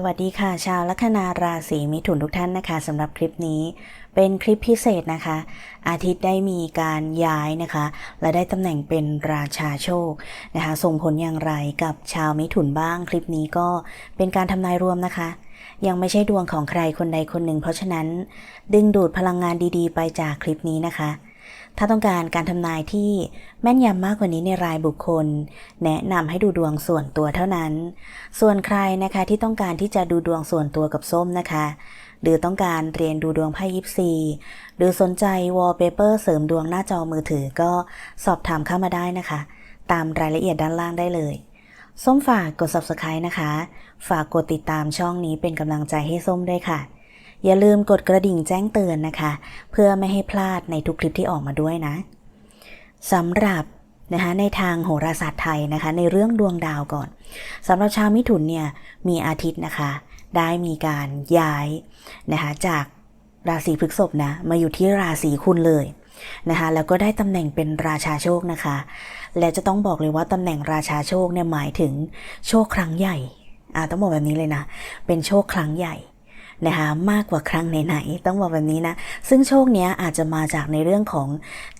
สวัสดีค่ะ ชาวลัคนาราศีมิถุนทุกท่านนะคะสำหรับคลิปนี้เป็นคลิปพิเศษนะคะ อาทิตย์ได้มีการย้ายนะคะ และได้ตำแหน่งเป็นราชาโชคนะคะส่งผลอย่างไรกับชาวมิถุนบ้างคลิปนี้ก็เป็นการทำนายรวมนะคะ ยังไม่ใช่ดวงของใครคนใดคนหนึ่ง เพราะฉะนั้น ดึงดูดพลังงานดีๆ ไปจากคลิปนี้นะคะ ถ้าต้องการการทำนายที่แม่นยำมากกว่านี้ในรายบุคคล แนะนำให้ดูดวงส่วนตัวเท่านั้น ส่วนใครนะคะที่ต้องการที่จะดูดวงส่วนตัวกับส้มนะคะ หรือต้องการเรียนดูดวงไพ่ยิปซีหรือสนใจวอลเปเปอร์เสริมดวงหน้าจอมือถือก็สอบถามเข้ามาได้นะคะ ตามรายละเอียดด้านล่างได้เลยส้มฝากกด subscribe นะคะ ฝากกดติดตามช่องนี้เป็นกำลังใจให้ส้มด้วยค่ะ อย่าลืมกดกระดิ่งแจ้งเตือนนะคะ เพื่อไม่ให้พลาดในทุกคลิปที่ออกมาด้วยนะสำหรับนะคะในทางโหราศาสตร์ไทยนะคะ ในเรื่องดวงดาวก่อนสำหรับชาวมิถุนเนี่ยมีอาทิตย์นะคะ ได้มีการย้ายนะคะจากราศีพฤษภนะมาอยู่ที่ราศีคุณเลยนะคะแล้วก็ได้ตำแหน่งเป็นราชาโชคนะคะ และจะต้องบอกเลยว่าตำแหน่งราชาโชคเนี่ยหมายถึงโชคครั้งใหญ่อ่าต้องบอกแบบนี้เลยนะ เป็นโชคครั้งใหญ่ นะคะมากกว่าครั้งไหนๆต้องบอกแบบนี้นะ ซึ่งโชคเนี้ยอาจจะมาจากในเรื่องของ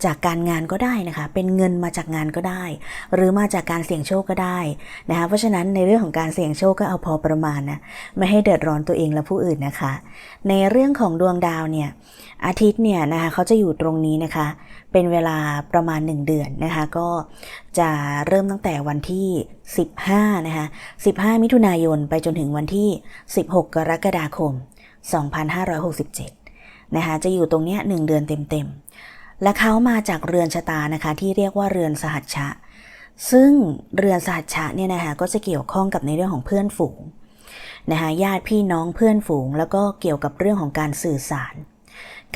จากการงานก็ได้นะคะ เป็นเงินมาจากงานก็ได้ หรือมาจากการเสี่ยงโชคก็ได้นะคะเพราะฉะนั้นในเรื่องของการเสี่ยงโชคก็เอาพอประมาณนะไม่ให้เดือดร้อนตัวเองและผู้อื่นนะคะ ในเรื่องของดวงดาวเนี่ยอาทิตย์เนี่ยนะคะเขาจะอยู่ตรงนี้นะคะ เป็นเวลาประมาณ 1 เดือนนะคะก็จะเริ่มตั้งแต่วันที่ 15 นะคะ 15 มิถุนายนไปจนถึงวันที่ 16 กรกฎาคม 2567 นะคะ จะอยู่ตรงเนี้ย1เดือนเต็มๆ และเขามาจากเรือนชะตานะคะ ที่เรียกว่าเรือนสหัชชะ ซึ่งเรือนสหัชชะเนี่ยนะคะก็จะเกี่ยวข้องกับในเรื่องของเพื่อนฝูงนะคะญาติพี่น้องเพื่อนฝูง แล้วก็เกี่ยวกับเรื่องของการสื่อสาร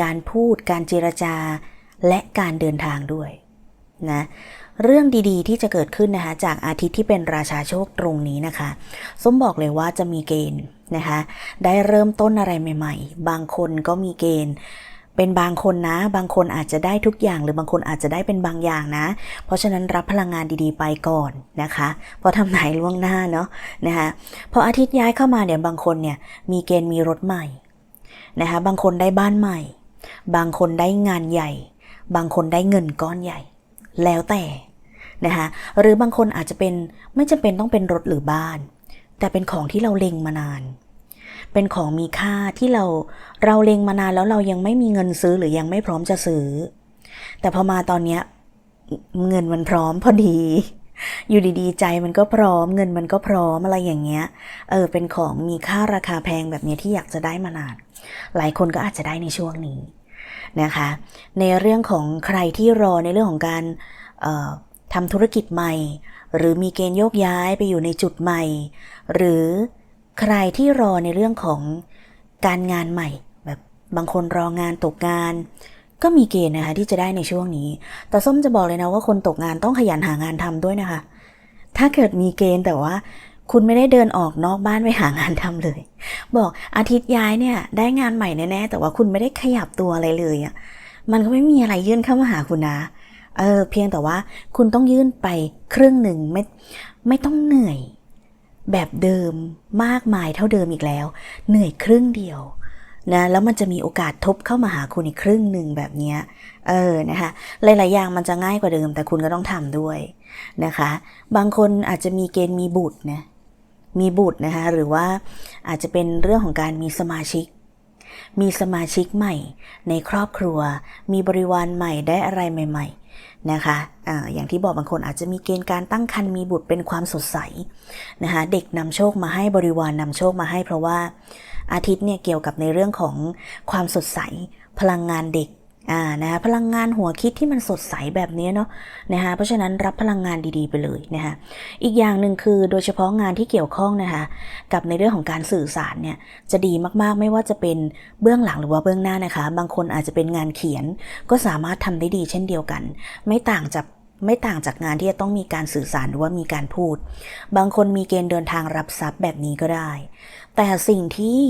การพูดการเจรจาและการเดินทางด้วยนะ เรื่องดีๆ ที่จะเกิดขึ้นนะคะจากอาทิตย์ที่เป็นราชาโชคตรงนี้นะคะส้มบอกเลยว่าจะมีเกณฑ์นะคะได้เริ่มต้นอะไรใหม่ ๆ บางคนก็มีเกณฑ์เป็นบางคนนะ บางคนอาจจะได้ทุกอย่าง หรือบางคนอาจจะได้เป็นบางอย่างนะ เพราะฉะนั้นรับพลังงานดีๆไปก่อนนะคะเพราะทำนายล่วงหน้าเนาะนะคะพออาทิตย์ย้ายเข้ามาเนี่ยบางคนเนี่ยมีเกณฑ์มีรถใหม่นะคะบางคนได้บ้านใหม่ บางคนได้งานใหญ่ บางคนได้เงินก้อนใหญ่ แล้วแต่นะคะหรือบางคนอาจจะเป็นไม่จำเป็นต้องเป็นรถหรือบ้าน แต่เป็นของที่เราเล็งมานาน เป็นของมีค่าที่เราเราเล็งมานานแล้วเรายังไม่มีเงินซื้อหรือยังไม่พร้อมจะซื้อ แต่พอมาตอนเนี้ยเงินมันพร้อมพอดี อยู่ดีๆ ใจมันก็พร้อม เงินมันก็พร้อมอะไรอย่างเงี้ยเออเป็นของมีค่าราคาแพงแบบนี้ที่อยากจะได้มานาน หลายคนก็อาจจะได้ในช่วงนี้ นะคะ ในเรื่องของใครที่รอในเรื่องของการทำธุรกิจใหม่ หรือมีเกณฑ์โยกย้ายไปอยู่ในจุดใหม่ หรือใครที่รอในเรื่องของการงานใหม่ แบบบางคนรองานตกงาน ก็มีเกณฑ์นะคะที่จะได้ในช่วงนี้ แต่ส้มจะบอกเลยนะว่าคนตกงานต้องขยันหางานทำด้วยนะคะ ถ้าเกิดมีเกณฑ์แต่ว่า คุณไม่ได้เดินออกนอกบ้านไปหางานทำเลย บอกอาทิตย์ย้ายเนี่ย ได้งานใหม่แน่ๆแต่ว่าคุณไม่ได้ขยับตัวอะไรเลยอะ่ะมันก็ไม่มีอะไรยื่นเข้ามาหาคุณนะเออเพียงแต่ว่าคุณต้องยื่นไปครึ่งหนึ่งไม่ไม่ต้องเหนื่อย แบบเดิมมากมายเท่าเดิมอีกแล้ว เหนื่อยครึ่งเดียวนะแล้วมันจะมีโอกาสทบเข้ามาหาคุณอีกครึ่งหนึ่งแบบนี้เออนะคะหลายๆอย่างมันจะง่ายกว่าเดิม แต่คุณก็ต้องทำด้วยนะคะ บางคนอาจจะมีเกณฑ์มีบุตรนะ มีบุตรนะคะหรือว่าอาจจะเป็นเรื่องของการมีสมาชิก มีสมาชิกใหม่ ในครอบครัว มีบริวารใหม่ได้อะไรใหม่ ๆนะคะอะอย่างที่บอกบางคนอาจจะมีเกณฑ์การตั้งครรภ์มีบุตรเป็นความสดใสนะคะเด็กนำโชคมาให้บริวารนำโชคมาให้ เพราะว่าอาทิตย์เนี่ยเกี่ยวกับในเรื่องของความสดใส พลังงานเด็ก อ่านะคะพลังงานหัวคิดที่มันสดใสแบบนี้เนาะนะคะเพราะฉะนั้นรับพลังงานดีๆไปเลยนะคะอีกอย่างหนึ่งคือโดยเฉพาะงานที่เกี่ยวข้องนะคะกับในเรื่องของการสื่อสารเนี่ยจะดีมากๆไม่ว่าจะเป็นเบื้องหลังหรือว่าเบื้องหน้านะคะ บางคนอาจจะเป็นงานเขียน ก็สามารถทำได้ดีเช่นเดียวกัน ไม่ต่างจากไม่ต่างจากงานที่จะต้องมีการสื่อสารหรือว่ามีการพูด บางคนมีเกณฑ์เดินทางรับทรัพย์แบบนี้ก็ได้ แต่สิ่งที่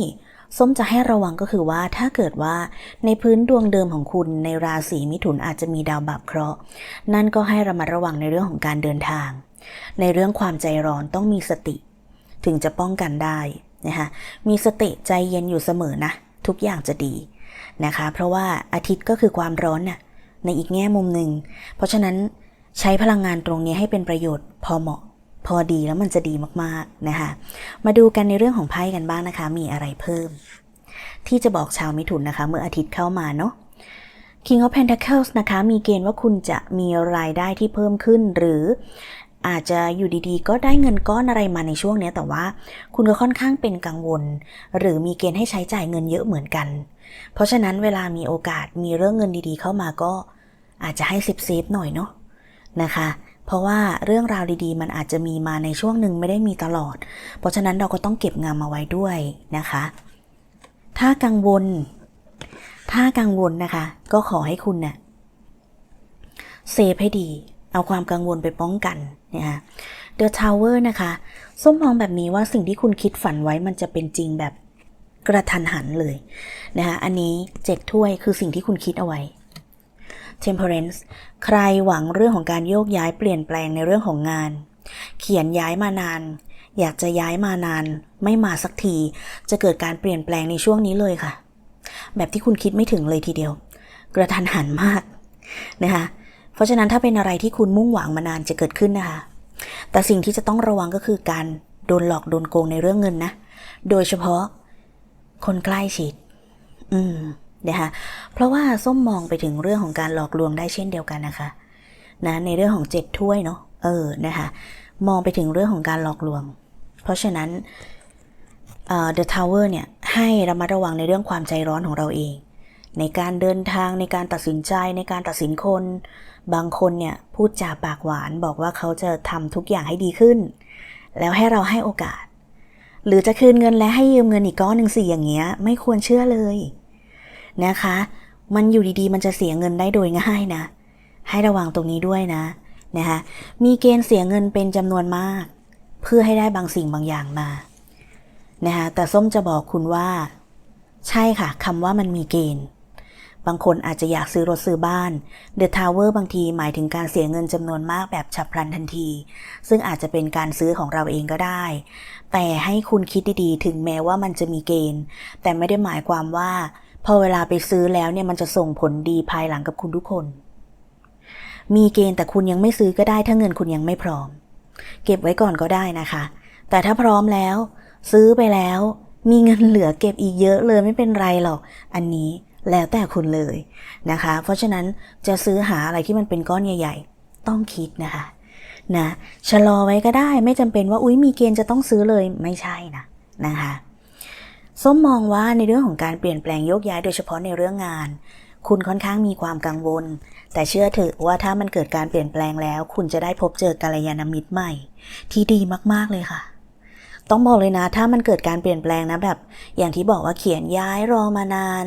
ส้มจะให้ระวังก็คือว่าถ้าเกิดว่าในพื้นดวงเดิมของคุณในราศีมิถุนอาจจะมีดาวบาปเคราะห์นั่นก็ให้ระมัดระวังในเรื่องของการเดินทาง ในเรื่องความใจร้อนต้องมีสติ ถึงจะป้องกันได้นะคะมีสติใจเย็นอยู่เสมอนะ ทุกอย่างจะดีนะคะ เพราะว่าอาทิตย์ก็คือความร้อนน่ะในอีกแง่มุมหนึ่งเพราะฉะนั้นใช้พลังงานตรงนี้ให้เป็นประโยชน์พอเหมาะ พอดีแล้วมันจะดีมากๆนะคะ มาดูกันในเรื่องของไพ่กันบ้างนะคะ มีอะไรเพิ่ม ที่จะบอกชาวมิถุนนะคะ เมื่ออาทิตย์เข้ามาเนาะ King of Pentacles นะคะ มีเกณฑ์ว่าคุณจะมีรายได้ที่เพิ่มขึ้นหรืออาจจะอยู่ดีๆ ก็ได้เงินก้อนอะไรมาในช่วงนี้แต่ว่าคุณก็ค่อนข้างเป็นกังวล หรือมีเกณฑ์ให้ใช้จ่ายเงินเยอะเหมือนกัน เพราะฉะนั้นเวลามีโอกาสมีเรื่องเงินดีๆ เข้ามาก็อาจจะให้ซิบเซฟหน่อยเนาะนะคะ ราะว่าเรื่องราวดีๆ มันอาจจะมีมาในช่วงหนึ่งไม่ได้มีตลอด เพราะฉะนั้นเราก็ต้องเก็บงามมาไว้ด้วยนะคะ ถ้ากังวล ถ้ากังวลนะคะ ก็ขอให้คุณเนะ่ยเซฟให้ดี เอาความกังวลไปป้องกันนะคะ The Tower นะคะ ส้มมองแบบนี้ว่าสิ่งที่คุณคิดฝันไว้มันจะเป็นจริงแบบกระทันหันเลยนะคะอันนี้เจ็ดถ้วยคือสิ่งที่คุณคิดเอาไว้ Temperance ใครหวังเรื่องของการโยกย้ายเปลี่ยนแปลงในเรื่องของงาน เขียนย้ายมานาน อยากจะย้ายมานาน ไม่มาสักที จะเกิดการเปลี่ยนแปลงในช่วงนี้เลยค่ะ แบบที่คุณคิดไม่ถึงเลยทีเดียว กระทันหันมากนะคะ เพราะฉะนั้นถ้าเป็นอะไรที่คุณมุ่งหวังมานานจะเกิดขึ้นนะคะ แต่สิ่งที่จะต้องระวังก็คือการโดนหลอกโดนโกงในเรื่องเงินนะ โดยเฉพาะคนใกล้ชิด อืม นะคะเพราะว่าส้มมองไปถึงเรื่องของการหลอกลวงได้เช่นเดียวกันนะคะนะในเรื่องของเจ็ดถ้วยเนาะเออนะคะมองไปถึงเรื่องของการหลอกลวง เพราะฉะนั้น The Tower เนี่ยให้ระมัดระวังในเรื่องความใจร้อนของเราเอง ในการเดินทางในการตัดสินใจในการตัดสินคน บางคนเนี่ยพูดจาปากหวานบอกว่าเขาจะทำทุกอย่างให้ดีขึ้น แล้วให้เราให้โอกาส หรือจะคืนเงินและให้ยืมเงินอีกก้อนหนึ่งสิอย่างเงี้ยไม่ควรเชื่อเลย นะคะ มันอยู่ดีๆ มันจะเสียเงินได้โดยง่ายนะ ให้ระวังตรงนี้ด้วยนะนะคะมีเกณฑ์เสียเงินเป็นจำนวนมาก เพื่อให้ได้บางสิ่งบางอย่างมานะคะแต่ส้มจะบอกคุณว่า ใช่ค่ะคำว่ามันมีเกณฑ์บางคนอาจจะอยากซื้อรถซื้อบ้าน The Tower บางทีหมายถึงการเสียเงินจำนวนมากแบบฉับพลันทันที ซึ่งอาจจะเป็นการซื้อของเราเองก็ได้ แต่ให้คุณคิดดีๆ ถึงแม้ว่ามันจะมีเกณฑ์ แต่ไม่ได้หมายความว่า พอเวลาไปซื้อแล้วเนี่ยมันจะส่งผลดีภายหลังกับคุณทุกคน มีเกณฑ์แต่คุณยังไม่ซื้อก็ได้ถ้าเงินคุณยังไม่พร้อม เก็บไว้ก่อนก็ได้นะคะ แต่ถ้าพร้อมแล้ว ซื้อไปแล้ว มีเงินเหลือเก็บอีกเยอะเลยไม่เป็นไรหรอก อันนี้แล้วแต่คุณเลยนะคะ เพราะฉะนั้นจะซื้อหาอะไรที่มันเป็นก้อนใหญ่ ๆ ต้องคิดนะคะนะชะลอไว้ก็ได้ไม่จำเป็นว่าอุ้ยมีเกณฑ์จะต้องซื้อเลยไม่ใช่นะนะคะ ส้มมองว่าในเรื่องของการเปลี่ยนแปลงโยกย้ายโดยเฉพาะในเรื่องงาน คุณค่อนข้างมีความกังวล แต่เชื่อเถอะว่าถ้ามันเกิดการเปลี่ยนแปลงแล้ว คุณจะได้พบเจอกัลยาณมิตรใหม่ ที่ดีมากๆเลยค่ะ ต้องบอกเลยนะ ถ้ามันเกิดการเปลี่ยนแปลงนะแบบ อย่างที่บอกว่าเขียนย้ายรอมานาน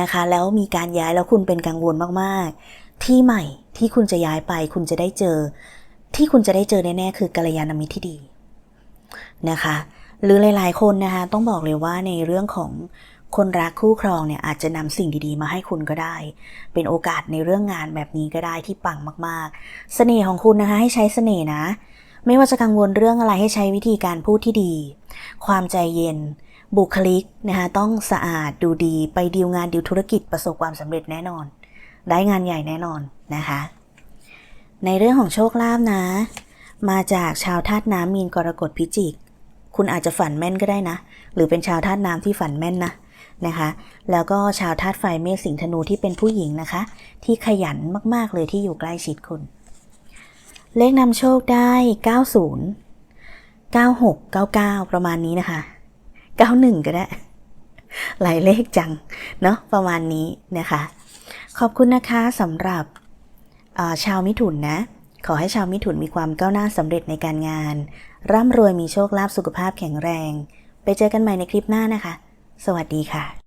นะคะ แล้วมีการย้ายแล้วคุณเป็นกังวลมากๆ ที่ใหม่ที่คุณจะย้ายไป คุณจะได้เจอ ที่คุณจะได้เจอแน่ๆคือกัลยาณมิตรที่ดีนะคะ หรือหลาย ๆ คนนะคะต้องบอกเลยว่าในเรื่องของคนรักคู่ครองเนี่ยอาจจะนำสิ่งดีๆมาให้คุณก็ได้ เป็นโอกาสในเรื่องงานแบบนี้ก็ได้ที่ปังมากๆ เสน่ห์ของคุณนะคะให้ใช้เสน่ห์นะ ไม่ว่าจะกังวลเรื่องอะไรให้ใช้วิธีการพูดที่ดี ความใจเย็น บุคลิกนะคะต้องสะอาดดูดีไปดีลงานดีลธุรกิจประสบความสำเร็จแน่นอน ได้งานใหญ่แน่นอนนะคะ ในเรื่องของโชคลาภนะ มาจากชาวธาตุน้ำมีนกรกฎพิจิก คุณอาจจะฝันแม่นก็ได้นะ หรือเป็นชาวธาตุน้ำที่ฝันแม่นนะนะคะ แล้วก็ชาวธาตุไฟเมษสิงห์ธนูที่เป็นผู้หญิงนะคะ ที่ขยันมากๆเลยที่อยู่ใกล้ชิดคุณ เลขนำโชคได้ 90 96 99 ประมาณนี้นะคะ 91 ก็ได้ หลายเลขจัง เนาะประมาณนี้นะคะ ขอบคุณนะคะสำหรับชาวมิถุนนะ ขอให้ชาวมิถุนมีความก้าวหน้าสำเร็จในการงาน ร่ำรวยมีโชคลาภสุขภาพแข็งแรง ไปเจอกันใหม่ในคลิปหน้านะคะ สวัสดีค่ะ